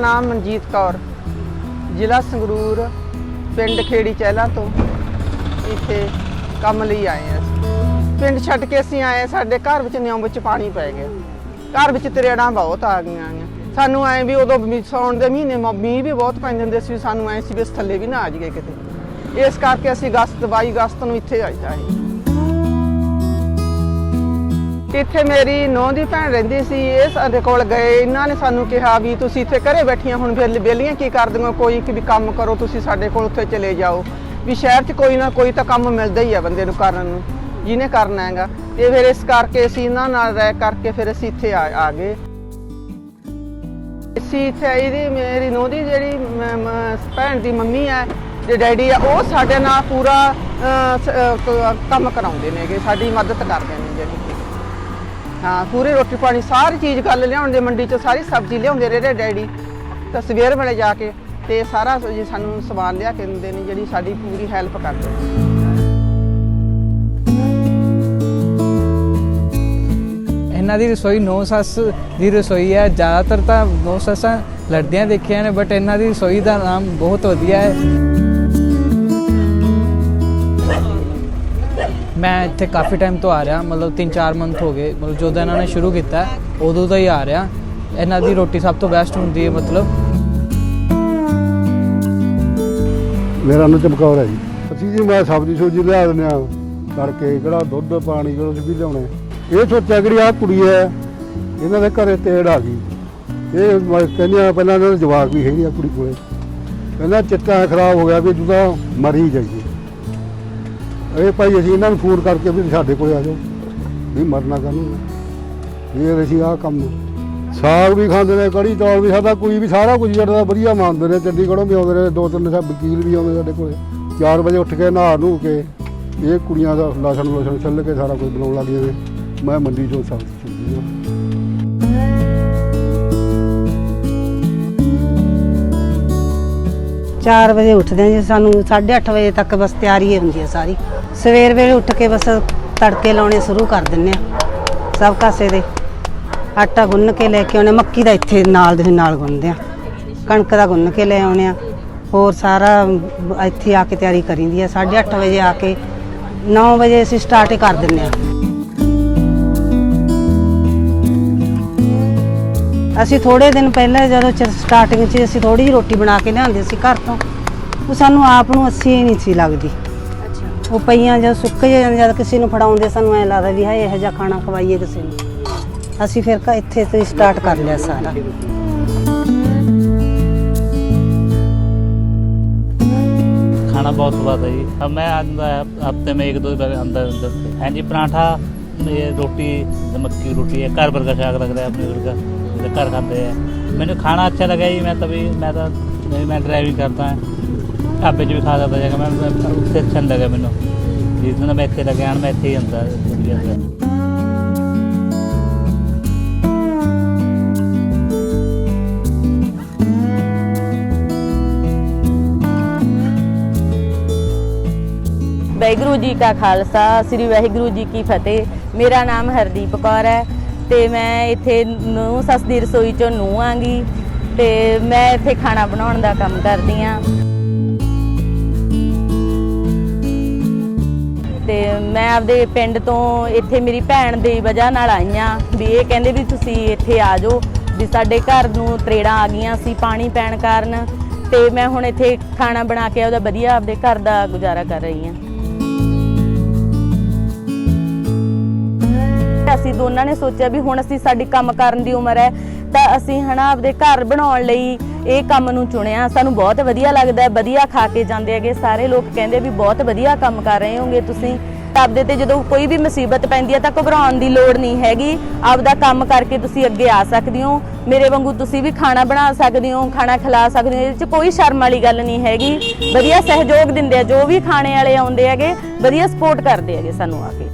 ਨਾਮ ਮਨਜੀਤ ਕੌਰ। ਜ਼ਿਲ੍ਹਾ ਸੰਗਰੂਰ, ਪਿੰਡ ਖੇੜੀ ਚਹਿਲਾ ਤੋਂ ਇੱਥੇ ਕੰਮ ਲਈ ਆਏ ਹਾਂ ਪਿੰਡ ਛੱਡ ਕੇ ਅਸੀਂ ਆਏ ਸਾਡੇ ਘਰ ਵਿੱਚ ਨਿਉਂ ਵਿੱਚ ਪਾਣੀ ਪੈ ਗਿਆ। ਘਰ ਵਿੱਚ ਤਰੇੜਾਂ ਬਹੁਤ ਆ ਗਈਆਂ ਆਂ ਸਾਨੂੰ ਐ ਵੀ ਉਦੋਂ ਵੀ ਸੌਣ ਦੇ ਮਹੀਨੇ ਮੀਂਹ ਵੀ ਬਹੁਤ ਪੈਂਦੇ ਹੁੰਦੇ ਸੀ ਸਾਨੂੰ ਐ ਸੀ ਵੀ ਥੱਲੇ ਵੀ ਨਾ ਆ ਜਾਈਏ ਕਿਤੇ। ਇਸ ਕਰਕੇ ਅਸੀਂ ਅਗਸਤ 22 ਅਗਸਤ ਨੂੰ ਇੱਥੇ ਆਏ ਆਏ। ਇੱਥੇ ਮੇਰੀ ਨੌਂ ਦੀ ਭੈਣ ਰਹਿੰਦੀ ਸੀ ਇਹ ਸਾਡੇ ਕੋਲ ਗਏ। ਇਹਨਾਂ ਨੇ ਸਾਨੂੰ ਕਿਹਾ ਵੀ ਤੁਸੀਂ ਇੱਥੇ ਘਰੇ ਬੈਠੀਆਂ ਹੁਣ ਫਿਰ ਬੇਲੀਆਂ ਕੀ ਕਰਦੀਆਂ ਕੋਈ ਕਿ ਵੀ ਕੰਮ ਕਰੋ ਤੁਸੀਂ ਸਾਡੇ ਕੋਲ ਉੱਥੇ ਚਲੇ ਜਾਓ। ਵੀ ਸ਼ਹਿਰ 'ਚ ਕੋਈ ਨਾ ਕੋਈ ਤਾਂ ਕੰਮ ਮਿਲਦਾ ਹੀ ਆ ਬੰਦੇ ਨੂੰ ਕਰਨ ਨੂੰ ਜਿਹਨੇ ਕਰਨਾ ਹੈਗਾ। ਤੇ ਫਿਰ ਇਸ ਕਰਕੇ ਅਸੀਂ ਇਹਨਾਂ ਨਾਲ ਰਹਿ ਕਰਕੇ ਫਿਰ ਅਸੀਂ ਇੱਥੇ ਆ ਆ ਗਏ। ਅਸੀਂ ਇੱਥੇ ਇਹਦੀ ਮੇਰੀ ਨੌਂ ਦੀ ਜਿਹੜੀ ਭੈਣ ਦੀ ਮੰਮੀ ਹੈ ਤੇ ਡੈਡੀ ਆ ਉਹ ਸਾਡੇ ਨਾਲ ਪੂਰਾ ਅਹ, ਕੰਮ ਕਰਾਉਂਦੇ ਨੇਗੇ ਸਾਡੀ ਮਦਦ ਕਰਦੇ ਨੇ ਜਿਹੜੀ ਹਾਂ, ਪੂਰੇ ਰੋਟੀ ਪਾਣੀ, ਸਾਰੀ ਚੀਜ਼ ਗੱਲ ਲਿਆਉਣ ਦੇ ਮੰਡੀ ਚੋਂ ਸਾਰੀ ਸਬਜ਼ੀ ਲਿਆਉਂਦੇ ਰਹੇ ਡੈਡੀ। ਤਾਂ ਸਵੇਰ ਵੇਲੇ ਜਾ ਕੇ ਤੇ ਸਾਰਾ ਜੀ ਸਾਨੂੰ ਸਮਾਨ ਲਿਆ ਕੇ ਦਿੰਦੇ ਨੇ, ਜਿਹੜੀ ਸਾਡੀ ਪੂਰੀ ਹੈਲਪ ਕਰਦੇ ਇਹਨਾਂ ਦੀ ਰਸੋਈ ਨੌ ਸੱਸ ਦੀ ਰਸੋਈ ਹੈ। ਜ਼ਿਆਦਾਤਰ ਤਾਂ ਨੌ ਸੱਸਾਂ ਲੜਦਿਆਂ ਦੇਖੀਆਂ ਨੇ ਬਟ ਇਹਨਾਂ ਦੀ ਰਸੋਈ ਦਾ ਨਾਮ ਬਹੁਤ ਵਧੀਆ ਹੈ। ਮੈਂ ਇੱਥੇ ਕਾਫੀ ਟਾਈਮ ਤੋਂ ਆ ਰਿਹਾ, ਮਤਲਬ 3-4 ਮੰਥ ਹੋ ਗਏ, ਮਤਲਬ ਜਦੋਂ ਇਹਨਾਂ ਨੇ ਸ਼ੁਰੂ ਕੀਤਾ, ਉਦੋਂ ਦਾ ਹੀ ਆ ਰਿਹਾ। ਇਹਨਾਂ ਦੀ ਰੋਟੀ ਸਭ ਤੋਂ ਬੈਸਟ ਹੁੰਦੀ ਹੈ, ਮਤਲਬ। ਮੇਰਾ ਨਾਮ ਚਮਕੌਰ ਹੈ ਜੀ। ਅਸੀਂ ਜੀ, ਮੈਂ ਸਬਜ਼ੀ ਸੂਜੀ ਲਿਆ ਦਿੰਦੇ ਆ ਕਰਕੇ ਕਿਹੜਾ ਦੁੱਧ, ਪਾਣੀ ਕਿਹੜਾ ਵੀ ਲਿਆਉਣੇ ਇਹ ਸੋਚਿਆ ਕਿ ਆਹ ਕੁੜੀ ਹੈ, ਇਹਨਾਂ ਦੇ ਘਰੇ ਤੇੜ ਆ ਗਈ। ਇਹ ਮੈਂ ਕਹਿੰਦੀਆਂ ਪਹਿਲਾਂ ਇਹਨਾਂ ਦਾ ਜਵਾਬ ਵੀ ਹੈ ਨਹੀਂ ਆ ਕੁੜੀ ਕੋਲੇ। ਕਹਿੰਦਾ ਚਿੱਟਾ ਖਰਾਬ ਹੋ ਗਿਆ ਵੀ ਤੂੰ ਤਾਂ ਮਰੀ ਜਾਈਏ। ਇਹ ਭਾਈ ਅਸੀਂ ਇਹਨਾਂ ਨੂੰ ਫੋਨ ਕਰਕੇ ਵੀ ਸਾਡੇ ਕੋਲੇ ਆ ਜਾਓ। ਨਹੀਂ, ਮਰਨਾ ਕਾਹਨੂੰ? ਇਹ ਅਸੀਂ ਆਹ ਕੰਮ ਸਾਗ ਵੀ ਖਾਂਦੇ ਨੇ, ਕੜੀ ਚੌਲ ਵੀ, ਸਾਡਾ ਕੋਈ ਵੀ ਸਾਰਾ ਕੁਝ ਜਿਹੜਾ ਵਧੀਆ ਮੰਨਦੇ ਨੇ, ਚੰਡੀਗੜ੍ਹੋਂ ਵੀ ਆਉਂਦੇ ਨੇ, ਦੋ ਤਿੰਨ ਸਾ ਵਕੀਲ ਵੀ ਆਉਂਦੇ ਸਾਡੇ ਕੋਲੇ। 4 ਵਜੇ ਉੱਠ ਕੇ ਨਹਾ ਨੂੰ ਕੇ ਇਹ ਕੁੜੀਆਂ ਦਾ ਲਾਸ਼ਣ ਲਸਣ ਛੱਲ ਕੇ ਸਾਰਾ ਕੁਝ ਬਣਾਉਣ ਲੱਗ ਨੇ ਮੈਂ ਮੰਡੀ ਚੋਂ ਸਬਜ਼ੀ 4 ਵਜੇ ਉੱਠਦੇ ਹਾਂ ਜੀ, ਸਾਨੂੰ 8:30 ਵਜੇ ਤੱਕ ਬਸ ਤਿਆਰੀ ਹੁੰਦੀ ਹੈ ਸਾਰੀ। ਸਵੇਰ ਵੇਲੇ ਉੱਠ ਕੇ ਬਸ ਤੜਕੇ ਲਾਉਣੇ ਸ਼ੁਰੂ ਕਰ ਦਿੰਨੇ ਆ ਸਭ ਕਾਸੇ ਦੇ। ਆਟਾ ਗੁੰਨ ਕੇ ਲੈ ਕੇ ਆਉਣੇ, ਮੱਕੀ ਦਾ ਇੱਥੇ ਨਾਲ ਦੇ ਨਾਲ ਗੁੰਨਦੇ ਆ ਕਣਕ ਦਾ ਗੁੰਨ ਕੇ ਲੈ ਆਉਣੇ ਆ ਹੋਰ ਸਾਰਾ ਇੱਥੇ ਆ ਕੇ ਤਿਆਰੀ ਕਰੀਂਦੀ ਆ 8:30 ਵਜੇ ਆ ਕੇ 9 ਵਜੇ ਅਸੀਂ ਸਟਾਰਟ ਕਰ ਦਿੰਨੇ ਆ ਅਸੀਂ ਥੋੜੇ ਦਿਨ ਪਹਿਲਾਂ ਜਦੋਂ ਸਟਾਰਟਿੰਗ 'ਚ ਅਸੀਂ ਥੋੜੀ ਜਿਹੀ ਰੋਟੀ ਬਣਾ ਕੇ ਲਿਆਂਦੇ ਸੀ ਘਰ ਤੋਂ ਉਹ ਸਾਨੂੰ ਆਪ ਨੂੰ ਅੱਛੀ ਹੀ ਨਹੀਂ ਸੀ ਲੱਗਦੀ ਉਹ ਪਈਆਂ ਜਦ ਸੁੱਕ ਜਾਂਦੇ ਜਦ ਕਿਸੇ ਨੂੰ ਫੜਾਉਂਦੇ ਸਾਨੂੰ ਐ ਲੱਗਦਾ ਵੀ ਹਾਏ ਇਹੋ ਜਿਹਾ ਖਾਣਾ ਖਵਾਈਏ ਕਿਸੇ ਨੂੰ ਅਸੀਂ ਫਿਰ ਕ- ਇੱਥੇ ਤੋਂ ਸਟਾਰਟ ਕਰ ਲਿਆ ਸਾਰਾ खाना बहुत स्वाद है जी अब मैं आज हफ्ते में एक दो बार अंदर अंदर हैं जी पराठा ये रोटी मक्की की रोटी है घर पर का साग लग रहा है अपने घर का जो घर खाते हैं मैंने खाना अच्छा लगा जी मैं तभी मैं तो नहीं मैं ड्राइविंग करता है ढाबे 'ਚ ਵੀ ਖਾ ਸਕਦਾ ਜਗ੍ਹਾ ਮੈਂ ਮੈਂ- ਉੱਥੇ ਅੱਛਾ ਨਹੀਂ ਲੱਗਾ ਮੈਨੂੰ ਜਿਸ ਦਿਨ ਮੈਂ ਇੱਥੇ ਲੱਗਿਆ ਮੈਂ ਇੱਥੇ ਹੀ ਹੁੰਦਾ ਵਧੀਆ ਹੁੰਦਾ ਵਾਹਿਗੁਰੂ ਜੀ ਕਾ ਖਾਲਸਾ ਸ੍ਰੀ ਵਾਹਿਗੁਰੂ ਜੀ ਕੀ ਫਤਿਹ ਮੇਰਾ ਨਾਮ ਹਰਦੀਪ ਕੌਰ ਹੈ ਤੇ ਮੈਂ ਇੱਥੇ ਨੂੰ ਸੱਸ ਦੀ ਰਸੋਈ ਚੋਂ ਨੂੰ ਆਂਗੀ ਤੇ ਮੈਂ ਇੱਥੇ ਖਾਣਾ ਬਣਾਉਣ ਦਾ ਕੰਮ ਕਰਦੀ ਆਂ। ਤੇ ਮੈਂ ਆਪਦੇ ਪਿੰਡ ਤੋਂ ਇੱਥੇ ਮੇਰੀ ਭੈਣ ਦੀ ਵਜ੍ਹਾ ਨਾਲ ਆਈ ਆਂ ਵੀ ਇਹ ਕਹਿੰਦੇ ਵੀ ਤੁਸੀਂ ਇੱਥੇ ਆ ਜਾਓ ਵੀ ਸਾਡੇ ਘਰ ਨੂੰ ਤਰੇੜਾਂ ਆ ਗਈਆਂ ਸੀ ਪਾਣੀ ਪੈਣ ਕਾਰਨ ਤੇ ਮੈਂ ਹੁਣ ਇੱਥੇ ਖਾਣਾ ਬਣਾ ਕੇ ਉਹਦਾ ਵਧੀਆ ਆਪਦੇ ਘਰ ਦਾ ਗੁਜ਼ਾਰਾ ਕਰ ਰਹੀ ਆਂ। ਅਸੀਂ ਦੋਨਾਂ ਨੇ ਸੋਚਿਆ ਵੀ ਹੁਣ ਅਸੀਂ ਸਾਡੀ ਕੰਮ ਕਰਨ ਦੀ ਉਮਰ ਹੈ, ਤਾਂ ਅਸੀਂ ਹਨਾ ਆਪਦੇ ਘਰ ਬਣਾਉਣ ਲਈ ਇਹ ਕੰਮ ਨੂੰ ਚੁਣਿਆ। ਸਾਨੂੰ ਬਹੁਤ ਵਧੀਆ ਲੱਗਦਾ ਹੈ, ਵਧੀਆ ਖਾ ਕੇ ਜਾਂਦੇ ਹੈਗੇ। ਸਾਰੇ ਲੋਕ ਕਹਿੰਦੇ ਵੀ ਬਹੁਤ ਵਧੀਆ ਕੰਮ ਕਰ ਰਹੇ ਹੋਗੇ ਤੁਸੀਂ। ਆਪਦੇ ਤੇ ਜਦੋਂ ਕੋਈ ਵੀ ਮੁਸੀਬਤ ਪੈਂਦੀ ਹੈ ਤਾਂ ਘਬਰਾਉਣ ਦੀ ਲੋੜ ਨਹੀਂ ਹੈਗੀ। ਆਪਦਾ ਕੰਮ ਕਰਕੇ ਤੁਸੀਂ ਅੱਗੇ ਆ ਸਕਦੇ ਹੋ। ਮੇਰੇ ਵਾਂਗੂ ਤੁਸੀਂ ਵੀ ਖਾਣਾ ਬਣਾ ਸਕਦੇ ਹੋ, ਖਾਣਾ ਖਿਲਾ ਸਕਦੇ ਹੋ। ਇਹਦੇ 'ਚ ਕੋਈ ਸ਼ਰਮ ਵਾਲੀ ਗੱਲ ਨਹੀਂ ਹੈਗੀ। ਵਧੀਆ ਸਹਿਯੋਗ ਦਿੰਦੇ ਆ, ਜੋ ਵੀ ਖਾਣੇ ਵਾਲੇ ਆਉਂਦੇ ਹੈਗੇ, ਵਧੀਆ ਸਪੋਰਟ ਕਰਦੇ ਹੈਗੇ ਸਾਨੂੰ ਆ ਕੇ।